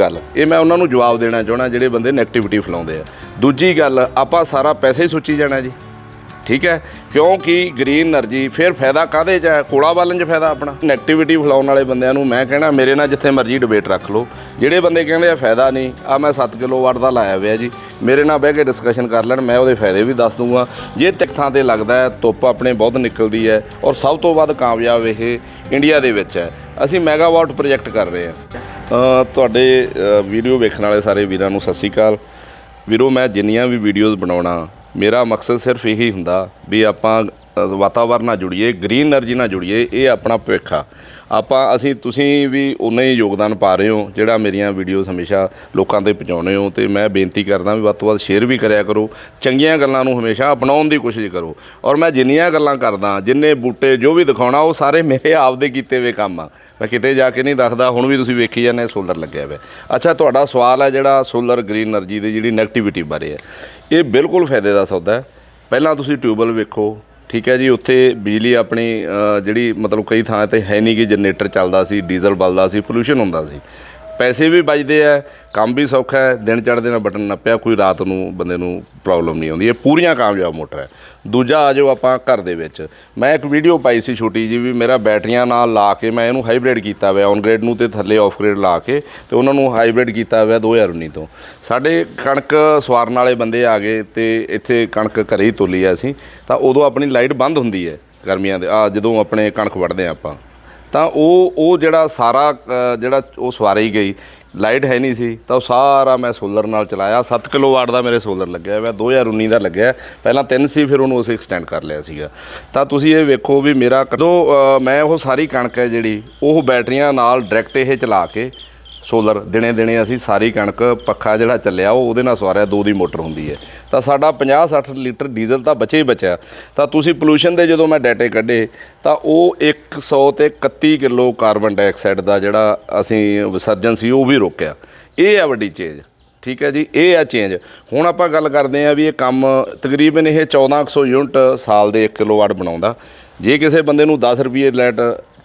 ਗੱਲ। ਇਹ ਮੈਂ ਉਹਨਾਂ ਨੂੰ ਜਵਾਬ ਦੇਣਾ ਚਾਹਣਾ ਜਿਹੜੇ ਬੰਦੇ 네ਗੇਟਿਵਿਟੀ ਫਲਾਉਂਦੇ ਆ। ਦੂਜੀ ਗੱਲ, ਆਪਾਂ ਸਾਰਾ ਪੈਸੇ ਹੀ ਸੁੱਚੀ ਜਾਣਾ ਜੀ। ਠੀਕ ਹੈ? ਕਿਉਂਕਿ ਗ੍ਰੀਨ એનર્ਜੀ ਫਿਰ ਫਾਇਦਾ ਕਾਦੇ ਚ ਹੈ? ਕੋਲਾ ਬਾਲਣ ਚ ਫਾਇਦਾ ਆਪਣਾ। ਨੈਗੇਟਿਵਿਟੀ ਫਲਾਉਣ ਵਾਲੇ ਬੰਦਿਆਂ ਨੂੰ ਮੈਂ ਕਹਿਣਾ, ਮੇਰੇ ਨਾਲ ਜਿੱਥੇ ਮਰਜ਼ੀ ਡਿਬੇਟ ਰੱਖ ਲਓ। ਜਿਹੜੇ ਬੰਦੇ ਕਹਿੰਦੇ ਆ ਫਾਇਦਾ ਨਹੀਂ ਆ ਮੈਂ 7 ਕਿਲੋਵਾਟ ਦਾ ਲਾਇਆ ਹੋਇਆ ਜੀ। ਮੇਰੇ ਨਾਲ ਬਹਿ ਕੇ ਡਿਸਕਸ਼ਨ ਕਰ ਲੈਣ, ਮੈਂ ਉਹਦੇ ਫਾਇਦੇ ਵੀ ਦੱਸ ਦੂੰਗਾ। ਜੇ ਤਿੱਖਾਂ ਤੇ ਲੱਗਦਾ ਹੈ, ਧੁੱਪ ਆਪਣੇ ਬਹੁਤ ਨਿਕਲਦੀ ਹੈ ਔਰ ਸਭ ਤੋਂ ਵੱਧ ਕਾਮਯਾਬ ਇਹ ਇੰਡੀਆ ਦੇ ਵਿੱਚ ਹੈ। ਅਸੀਂ ਮੈਗਾਵਾਟ ਪ੍ਰੋਜੈਕਟ ਕਰ ਰਹੇ ਹਾਂ। ਤੁਹਾਡੇ ਵੀਡੀਓ ਵੇਖਣ ਵਾਲੇ ਸਾਰੇ ਵੀਰਾਂ ਨੂੰ ਸਤਿ ਸ਼੍ਰੀ ਅਕਾਲ। ਵੀਰੋ, ਮੈਂ ਜਿੰਨੀਆਂ ਵੀ ਵੀਡੀਓਜ਼ ਬਣਾਉਣਾ, ਮੇਰਾ ਮਕਸਦ ਸਿਰਫ ਇਹੀ ਹੁੰਦਾ ਵੀ ਆਪਾਂ ਵਾਤਾਵਰਨ ਨਾਲ ਜੁੜੀਏ ਗ੍ਰੀਨ એનર્ਜੀ ਨਾਲ ਜੁੜੀਏ, ਇਹ ਆਪਣਾ ਭਵਿੱਖ ਆ। ਆਪਾਂ, ਅਸੀਂ, ਤੁਸੀਂ ਵੀ ਉਨੇ ਹੀ ਯੋਗਦਾਨ ਪਾ ਰਹੇ ਹੋ, ਜਿਹੜਾ ਮੇਰੀਆਂ ਵੀਡੀਓਜ਼ ਹਮੇਸ਼ਾ ਲੋਕਾਂ ਤੇ ਪਹੁੰਚਾਉਂਦੇ ਹੋ, ਤੇ ਮੈਂ ਬੇਨਤੀ ਕਰਦਾ ਵੀ ਵੱਧ ਤੋਂ ਵੱਧ ਸ਼ੇਅਰ ਵੀ ਕਰਿਆ ਕਰੋ, ਚੰਗੀਆਂ ਗੱਲਾਂ ਨੂੰ ਹਮੇਸ਼ਾ ਅਪਣਾਉਣ ਦੀ ਕੋਸ਼ਿਸ਼ ਕਰੋ। ਔਰ ਮੈਂ ਜਿੰਨੀਆਂ ਗੱਲਾਂ ਕਰਦਾ, ਜਿੰਨੇ ਬੂਟੇ ਜੋ ਵੀ ਦਿਖਾਉਣਾ, ਉਹ ਸਾਰੇ ਮੇਰੇ ਆਪ ਦੇ ਕੀਤੇ ਹੋਏ ਕੰਮ ਆ। ਮੈਂ ਕਿਤੇ ਜਾ ਕੇ ਨਹੀਂ ਦੱਸਦਾ, ਹੁਣ ਵੀ ਤੁਸੀਂ ਵੇਖੀ ਜਾਂਦੇ ਸੋਲਰ ਲੱਗਿਆ ਹੋਇਆ। ਅੱਛਾ, ਤੁਹਾਡਾ ਸਵਾਲ ਹੈ ਜਿਹੜਾ ਸੋਲਰ ਗ੍ਰੀਨ એનર્ਜੀ ਦੇ ਜਿਹੜੀ ਨੈਗੇਟਿਵਿਟੀ ਬਾਰੇ ਹੈ। ਇਹ ਬਿਲਕੁਲ ਫਾਇਦੇ ਦਾ ਸੌਦਾ ਹੈ। ਪਹਿਲਾਂ ਤੁਸੀਂ ਟਿਊਬਲ ਵੇਖੋ ਠੀਕ ਹੈ ਜੀ ਉੱਥੇ ਬਿਜਲੀ ਆਪਣੀ ਅ, ਜਿਹੜੀ ਮਤਲਬ ਕਈ ਥਾਂ ਤੇ ਹੈ ਨਹੀਂ ਕਿ ਜਨਰੇਟਰ ਚੱਲਦਾ ਸੀ ਡੀਜ਼ਲ ਬਲਦਾ ਸੀ ਪੋਲੂਸ਼ਨ ਹੁੰਦਾ ਸੀ। ਪੈਸੇ ਵੀ ਬਚਦੇ ਆ, ਕੰਮ ਵੀ ਸੌਖਾ ਹੈ, ਦਿਨ ਚੜ੍ਹਦੇ ਨਾਲ ਬਟਨ ਨੱਪਿਆ, ਕੋਈ ਰਾਤ ਨੂੰ ਬੰਦੇ ਨੂੰ ਪ੍ਰੋਬਲਮ ਨਹੀਂ ਆਉਂਦੀ, ਇਹ ਪੂਰੀਆਂ ਕਾਮਯਾਬ ਮੋਟਰ ਹੈ। ਦੂਜਾ ਆ ਜਾਓ ਆਪਾਂ ਘਰ ਦੇ ਵਿੱਚ। ਮੈਂ ਇੱਕ ਵੀਡੀਓ ਪਾਈ ਸੀ ਛੋਟੀ ਜੀ ਵੀ ਮੇਰਾ ਬੈਟਰੀਆਂ ਨਾਲ ਲਾ ਕੇ ਮੈਂ ਇਹਨੂੰ ਹਾਈਬ੍ਰਿਡ ਕੀਤਾ ਹੋਇਆ ਔਨ ਗ੍ਰੇਡ ਨੂੰ ਤੇ ਥੱਲੇ ਆਫ ਗ੍ਰੇਡ ਲਾ ਕੇ ਤੇ ਉਹਨਾਂ ਨੂੰ ਹਾਈਬ੍ਰਿਡ ਕੀਤਾ ਹੋਇਆ 2019 ਤੋਂ। ਸਾਡੇ ਕਣਕ ਸਵਾਰਨ ਵਾਲੇ ਬੰਦੇ ਆ ਗਏ ਤੇ ਇੱਥੇ ਕਣਕ ਘਰੇ ਹੀ ਤੋਲੀ ਆ ਅਸੀਂ, ਤਾਂ ਉਦੋਂ ਆਪਣੀ ਲਾਈਟ ਬੰਦ ਹੁੰਦੀ ਹੈ ਗਰਮੀਆਂ ਦੇ, ਆ ਜਦੋਂ ਆਪਣੇ ਕਣਕ ਵੱਢਦੇ ਆ ਆਪਾਂ। ਤਾਂ ਉਹ ਉਹ ਜਿਹੜਾ ਸਾਰਾ ਅ, ਜਿਹੜਾ ਉਹ ਸਵਾਰੀ ਗਈ ਲਾਈਟ ਹੈ ਨਹੀਂ ਸੀ ਤਾਂ ਉਹ ਸਾਰਾ ਮੈਂ ਸੋਲਰ ਨਾਲ ਚਲਾਇਆ। 7 ਕਿਲੋਵਾਟ ਦਾ ਮੇਰੇ ਸੋਲਰ ਲੱਗਿਆ ਹੋਇਆ 2019 ਦਾ ਲੱਗਿਆ। ਪਹਿਲਾਂ 3 ਸੀ ਫਿਰ ਉਹਨੂੰ ਅਸੀਂ ਐਕਸਟੈਂਡ ਕਰ ਲਿਆ ਸੀਗਾ। ਤਾਂ ਤੁਸੀਂ ਇਹ ਵੇਖੋ ਵੀ ਮੇਰਾ ਕਦੋਂ ਅ, ਮੈਂ ਉਹ ਸਾਰੀ ਕਣਕ ਹੈ ਜਿਹੜੀ ਉਹ ਬੈਟਰੀਆਂ ਨਾਲ ਡਾਇਰੈਕਟ ਇਹ ਚਲਾ ਕੇ ਸੋਲਰ ਦਿਨੇ ਦਿਨੇ ਅਸੀਂ ਸਾਰੀ ਕਣਕ ਪੱਖਾ ਜਿਹੜਾ ਚੱਲਿਆ ਉਹ ਉਹਦੇ ਨਾਲ ਸਵਾਰਿਆ ਦੋ ਦੀ ਮੋਟਰ ਹੁੰਦੀ ਹੈ। ਤਾਂ ਸਾਡਾ 50 60 ਲੀਟਰ ਡੀਜ਼ਲ ਤਾਂ ਬਚੇ ਹੀ ਬਚਿਆ। ਤਾਂ ਤੁਸੀਂ ਪੋਲੂਸ਼ਨ ਦੇ ਜਦੋਂ ਮੈਂ ਡਾਟੇ ਕੱਢੇ, ਤਾਂ ਉਹ 100 ਤੇ 31 ਕਿਲੋ ਕਾਰਬਨ ਡਾਈਆਕਸਾਈਡ ਦਾ ਜਿਹੜਾ ਅਸੀਂ ਵਿਸਰਜਨ ਸੀ, ਉਹ ਵੀ ਰੋਕਿਆ। ਇਹ ਆ ਵੱਡੀ ਚੇਂਜ, ਠੀਕ ਹੈ ਜੀ? ਇਹ ਆ ਚੇਂਜ। ਹੁਣ ਆਪਾਂ ਗੱਲ ਕਰਦੇ ਆ ਵੀ ਇਹ ਕੰਮ ਤਕਰੀਬਨ ਇਹ 1400 ਯੂਨਿਟ ਸਾਲ ਦੇ 1 ਕਿਲੋਵਾਟ ਬਣਾਉਂਦਾ। ਜੇ ਕਿਸੇ ਬੰਦੇ ਨੂੰ 10 ਰੁਪਏ ਲਾਈਟ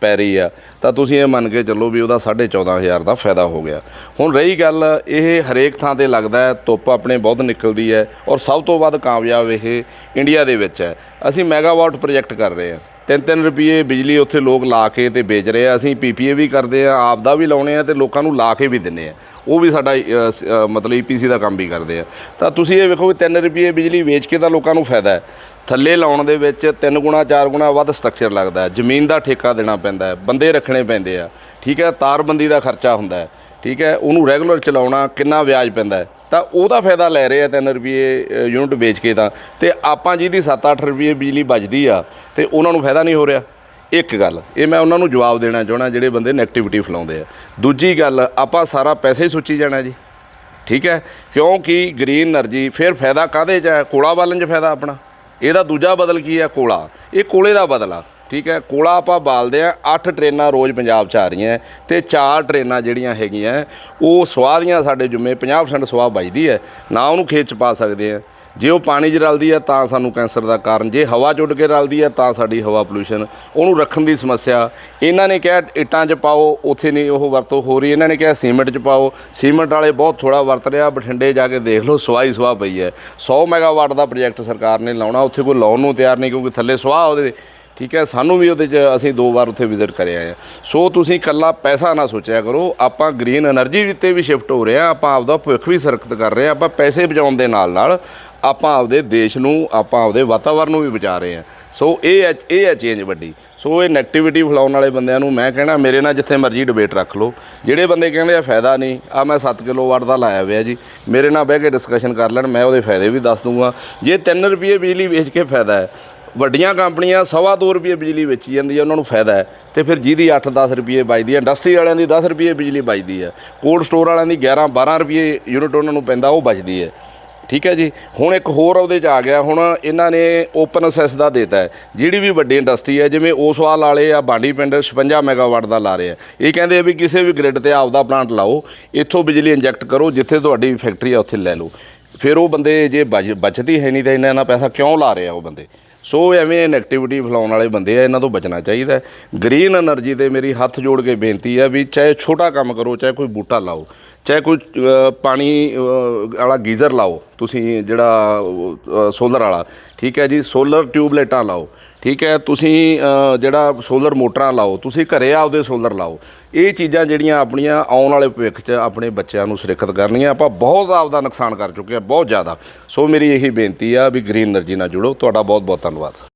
ਪੈ ਰਹੀ ਆ ਤਾਂ ਤੁਸੀਂ ਇਹ ਮੰਨ ਕੇ ਚੱਲੋ ਵੀ ਉਹਦਾ 14500 ਦਾ ਫਾਇਦਾ ਹੋ ਗਿਆ। ਹੁਣ ਰਹੀ ਗੱਲ ਇਹ ਹਰੇਕ ਥਾਂ ਤੇ ਲੱਗਦਾ ਹੈ ਧੁੱਪ ਆਪਣੇ ਬਹੁਤ ਨਿਕਲਦੀ ਹੈ ਔਰ ਸਭ ਤੋਂ ਵੱਧ ਕਾਮਯਾਬ ਇਹ ਇੰਡੀਆ ਦੇ ਵਿੱਚ ਹੈ। ਅਸੀਂ ਮੈਗਾਵਾਟ ਪ੍ਰੋਜੈਕਟ ਕਰ ਰਹੇ ਹਾਂ। ਤਿੰਨ ਤਿੰਨ ਰੁਪਏ ਬਿਜਲੀ ਉੱਥੇ ਲੋਕ ਲਾ ਕੇ ਤੇ ਵੇਚ ਰਹੇ ਆ। ਅਸੀਂ ਪੀਪੀਏ ਵੀ ਕਰਦੇ ਆ ਆਪ ਦਾ ਵੀ ਲਾਉਣੇ ਆ ਤੇ ਲੋਕਾਂ ਨੂੰ ਲਾ ਕੇ ਵੀ ਦਿੰਨੇ ਆ। ਉਹ ਵੀ ਸਾਡਾ ਅ, ਸ- ਅ, ਮਤਲਬ ਈਪੀਸੀ ਦਾ ਕੰਮ ਵੀ ਕਰਦੇ ਆ। ਤਾਂ ਤੁਸੀਂ ਇਹ ਵੇਖੋ ਕਿ 3 ਰੁਪਏ ਬਿਜਲੀ ਵੇਚ ਕੇ ਤਾਂ ਲੋਕਾਂ ਨੂੰ ਫਾਇਦਾ ਹੈ। ਥੱਲੇ ਲਾਉਣ ਦੇ ਵਿੱਚ ਤਿੰਨ ਗੁਣਾ, ਚਾਰ ਗੁਣਾ ਵੱਧ ਸਟਰਕਚਰ ਲੱਗਦਾ ਹੈ। ਜ਼ਮੀਨ ਦਾ ਠੇਕਾ ਦੇਣਾ ਪੈਂਦਾ ਹੈ, ਬੰਦੇ ਰੱਖਣੇ ਪੈਂਦੇ ਆ। ਠੀਕ ਹੈ, ਤਾਰਬੰਦੀ ਦਾ ਖਰਚਾ ਹੁੰਦਾ ਹੈ। ਠੀਕ ਹੈ, ਉਹਨੂੰ ਰੈਗੂਲਰ ਚਲਾਉਣਾ ਕਿੰਨਾ ਵਿਆਜ ਪੈਂਦਾ ਤਾਂ ਉਹਦਾ ਫਾਇਦਾ ਲੈ ਰਹੇ ਆ 3 ਰੁਪਏ ਯੂਨਿਟ ਵੇਚ ਕੇ ਤਾਂ। ਤੇ ਆਪਾਂ ਜਿਹਦੀ 7-8 ਰੁਪਏ ਬਿਜਲੀ ਬਚਦੀ ਆ, ਤੇ ਉਹਨਾਂ ਨੂੰ ਫਾਇਦਾ ਨਹੀਂ ਹੋ ਰਿਹਾ। ਇੱਕ ਗੱਲ, ਇਹ ਮੈਂ ਉਹਨਾਂ ਨੂੰ ਜਵਾਬ ਦੇਣਾ ਚਾਹਣਾ ਜਿਹੜੇ ਬੰਦੇ ਨੈਗੇਟਿਵਿਟੀ ਫਲਾਉਂਦੇ ਆ। ਦੂਜੀ ਗੱਲ, ਆਪਾਂ ਸਾਰਾ ਪੈਸੇ ਹੀ ਸੋਚੀ ਜਾਣਾ ਜੀ। ਠੀਕ ਹੈ, ਕਿਉਂਕਿ ਗ੍ਰੀਨ એનર્ਜੀ ਫਿਰ ਫਾਇਦਾ ਕਾਦੇ ਚ ਹੈ? ਕੋਲਾ ਬਾਲਣ ਚ ਫਾਇਦਾ ਆਪਣਾ। ਇਹਦਾ ਦੂਜਾ ਬਦਲ ਕੀ ਹੈ? ਕੋਲਾ। ਇਹ ਕੋਲੇ ਦਾ ਬਦਲਾ ਠੀਕ ਹੈ? ਕੋਲਾ ਆਪਾਂ ਬਾਲਦੇ ਆ 8 ਟ੍ਰੇਨਾਂ ਰੋਜ਼ ਪੰਜਾਬ ਚ ਆ ਰਹੀਆਂ ਤੇ 4 ਟ੍ਰੇਨਾਂ ਜਿਹੜੀਆਂ ਹੈਗੀਆਂ ਉਹ ਸਵਾਹ ਦੀਆਂ ਸਾਡੇ ਜੁਮੇ 50% ਸਵਾਹ ਬਚਦੀ ਹੈ। ਨਾ ਉਹਨੂੰ ਖੇਤ ਚ ਪਾ ਸਕਦੇ ਆ ਜੇ ਉਹ ਪਾਣੀ 'ਚ ਰਲਦੀ ਹੈ ਤਾਂ ਸਾਨੂੰ ਕੈਂਸਰ ਦਾ ਕਾਰਨ, ਜੇ ਹਵਾ 'ਚ ਉੱਡ ਕੇ ਰਲਦੀ ਹੈ ਤਾਂ ਸਾਡੀ ਹਵਾ ਪੋਲੂਸ਼ਨ। ਉਹਨੂੰ ਰੱਖਣ ਦੀ ਸਮੱਸਿਆ, ਇਹਨਾਂ ਨੇ ਕਿਹਾ ਇੱਟਾਂ 'ਚ ਪਾਓ, ਉੱਥੇ ਨਹੀਂ ਉਹ ਵਰਤੋਂ ਹੋ ਰਹੀ, ਇਹਨਾਂ ਨੇ ਕਿਹਾ ਸੀਮੈਂਟ 'ਚ ਪਾਓ। ਸੀਮੈਂਟ ਵਾਲੇ ਬਹੁਤ ਥੋੜਾ ਵਰਤ ਰਿਹਾ, ਬਠਿੰਡੇ ਜਾ ਕੇ ਦੇਖ ਲਓ, ਸਵਾਈ ਸਵਾਹ ਪਈ ਹੈ। 100 ਮੈਗਾਵਾਟ ਦਾ ਪ੍ਰੋਜੈਕਟ ਸਰਕਾਰ ਨੇ ਲਾਉਣਾ, ਉੱਥੇ ਕੋਈ ਲਾਉਣ ਨੂੰ ਤਿਆਰ ਨਹੀਂ, ਕਿਉਂਕਿ ਥੱਲੇ ਸਵਾਹ ਉਹਦੇ। ਠੀਕ ਹੈ? ਸਾਨੂੰ ਵੀ ਉਹਦੇ 'ਚ ਅਸੀਂ ਦੋ ਵਾਰ ਉੱਥੇ ਵਿਜ਼ਿਟ ਕਰਿਆ ਆ ਸੋ ਤੁਸੀਂ ਕੱਲਾ ਪੈਸਾ ਨਾ ਸੋਚਿਆ ਕਰੋ, ਆਪਾਂ ਗ੍ਰੀਨ એનર્ਜੀ ਤੇ ਵੀ ਸ਼ਿਫਟ ਹੋ ਰਹੇ ਆ ਆਪਾਂ ਆਪਦਾ ਭਵਿੱਖ ਵੀ ਸਰਕਤ ਕਰ ਰਹੇ ਆ ਆਪਾਂ ਪੈਸੇ ਬਚਾਉਣ ਦੇ ਨਾਲ ਨਾਲ ਆਪਾਂ ਆਪਦੇ ਦੇਸ਼ ਨੂੰ, ਆਪਾਂ ਆਪਦੇ ਵਾਤਾਵਰਣ ਨੂੰ ਵੀ ਬਚਾ ਰਹੇ ਆ ਸੋ ਇਹ ਇਹ ਹੈ ਚੇਂਜ ਵੱਡੀ। ਸੋ ਇਹ 네ਗੇਟਿਵਿਟੀ ਫਲਾਉਣ ਵਾਲੇ ਬੰਦਿਆਂ ਨੂੰ ਮੈਂ ਕਹਿਣਾ, ਮੇਰੇ ਨਾਲ ਜਿੱਥੇ ਮਰਜ਼ੀ ਡਿਬੇਟ ਰੱਖ ਲਓ। ਜਿਹੜੇ ਬੰਦੇ ਕਹਿੰਦੇ ਆ, ਫਾਇਦਾ ਨਹੀਂ ਆ ਮੈਂ 7 ਕਿਲੋਵਾਟ ਦਾ ਲਾਇਆ ਹੋਇਆ ਜੀ। ਮੇਰੇ ਨਾਲ ਬਹਿ ਕੇ ਡਿਸਕਸ਼ਨ ਕਰ ਲੈਣ, ਮੈਂ ਉਹਦੇ ਫਾਇਦੇ ਵੀ ਦੱਸ ਦੂੰਗਾ। ਜੇ 3 ਰੁਪਏ ਬਿਜਲੀ ਵੇਚ ਕੇ ਫਾਇਦਾ ਹੈ ਵੱਡੀਆਂ ਕੰਪਨੀਆਂ ਸਵਾ ਦੋ ਰੁਪਏ ਬਿਜਲੀ ਵੇਚੀ ਜਾਂਦੀ ਹੈ, ਉਹਨਾਂ ਨੂੰ ਫਾਇਦਾ ਹੈ। ਤੇ ਫਿਰ ਜਿਹਦੀ 8-10 ਰੁਪਏ ਬਚਦੀ ਹੈ, ਇੰਡਸਟਰੀ ਵਾਲਿਆਂ ਦੀ 10 ਰੁਪਏ ਬਿਜਲੀ ਬਚਦੀ ਹੈ। ਕੋਲਡ ਸਟੋਰ ਵਾਲਿਆਂ ਦੀ 11-12 ਰੁਪਏ ਯੂਨਿਟ ਉਹਨਾਂ ਨੂੰ ਪੈਂਦਾ, ਉਹ ਬਚਦੀ ਹੈ। ਠੀਕ ਹੈ ਜੀ? ਹੁਣ ਇੱਕ ਹੋਰ ਉਹਦੇ ਚ ਆ ਗਿਆ, ਹੁਣ ਇਹਨਾਂ ਨੇ ਓਪਨ ਅਸੈਸ ਦਾ ਦਿੱਤਾ ਜਿਹੜੀ ਵੀ ਵੱਡੀ ਇੰਡਸਟਰੀ ਹੈ, ਜਿਵੇਂ ਓਸਵਾਲ ਵਾਲੇ ਆ, ਬਾਂਡੀ ਪਿੰਡ 56 ਮੈਗਾਵਾਟ ਦਾ ਲਾ ਰਹੇ ਆ। ਇਹ ਕਹਿੰਦੇ ਆ ਵੀ ਕਿਸੇ ਵੀ ਗ੍ਰਿਡ ਤੇ ਆਪਦਾ ਪਲਾਂਟ ਲਾਓ, ਇੱਥੋਂ ਬਿਜਲੀ ਇੰਜੈਕਟ ਕਰੋ, ਜਿੱਥੇ ਤੁਹਾਡੀ ਫੈਕਟਰੀ ਆ, ਉੱਥੇ ਲੈ ਲਓ। ਫਿਰ ਉਹ ਬੰਦੇ ਜੇ ਬਚ- ਬਚਦੀ ਹੈ ਨਹੀਂ ਤਾਂ ਇਹਨਾਂ ਨਾਲ ਪੈਸਾ ਕਿਉਂ ਲਾ ਰਹੇ ਆ ਉਹ ਬੰਦੇ? ਸੋ ਐਵੇਂ ਇਹ ਨੈਗੇਟਿਵਿਟੀ ਫਲਾਉਣ ਵਾਲੇ ਬੰਦੇ ਆ, ਇਹਨਾਂ ਤੋਂ ਬਚਣਾ ਚਾਹੀਦਾ ਗ੍ਰੀਨ એનર્ਜੀ ਤੇ ਮੇਰੀ ਹੱਥ ਜੋੜ ਕੇ ਬੇਨਤੀ ਆ ਵੀ ਚਾਹੇ ਛੋਟਾ ਕੰਮ ਕਰੋ, ਚਾਹੇ ਕੋਈ ਬੂਟਾ ਲਾਓ, ਚਾਹੇ ਕੋਈ ਪਾਣੀ ਵਾਲਾ ਗੀਜ਼ਰ ਲਾਓ, ਤੁਸੀਂ ਜਿਹੜਾ ਸੋਲਰ ਵਾਲਾ, ਠੀਕ ਹੈ ਜੀ ਸੋਲਰ ਟਿਊਬਲੇਟਾਂ ਲਾਓ। ਠੀਕ ਹੈ, ਤੁਸੀਂ ਜਿਹੜਾ ਸੋਲਰ ਮੋਟਰਾਂ ਲਾਓ, ਤੁਸੀਂ ਘਰੇ ਆਪਦੇ ਸੋਲਰ ਲਾਓ। ਇਹ ਚੀਜ਼ਾਂ ਜਿਹੜੀਆਂ ਆਪਣੀਆਂ ਆਉਣ ਵਾਲੇ ਭਵਿੱਖ 'ਚ ਆਪਣੇ ਬੱਚਿਆਂ ਨੂੰ ਸੁਰੱਖਿਅਤ ਕਰਨੀਆਂ ਆਪਾਂ ਬਹੁਤ ਆਪਦਾ ਨੁਕਸਾਨ ਕਰ ਚੁੱਕੇ ਆ ਬਹੁਤ ਜ਼ਿਆਦਾ। ਸੋ ਮੇਰੀ ਇਹੀ ਬੇਨਤੀ ਆ ਵੀ ਗ੍ਰੀਨ એનર્ਜੀ ਨਾਲ ਜੁੜੋ। ਤੁਹਾਡਾ ਬਹੁਤ ਬਹੁਤ ਧੰਨਵਾਦ।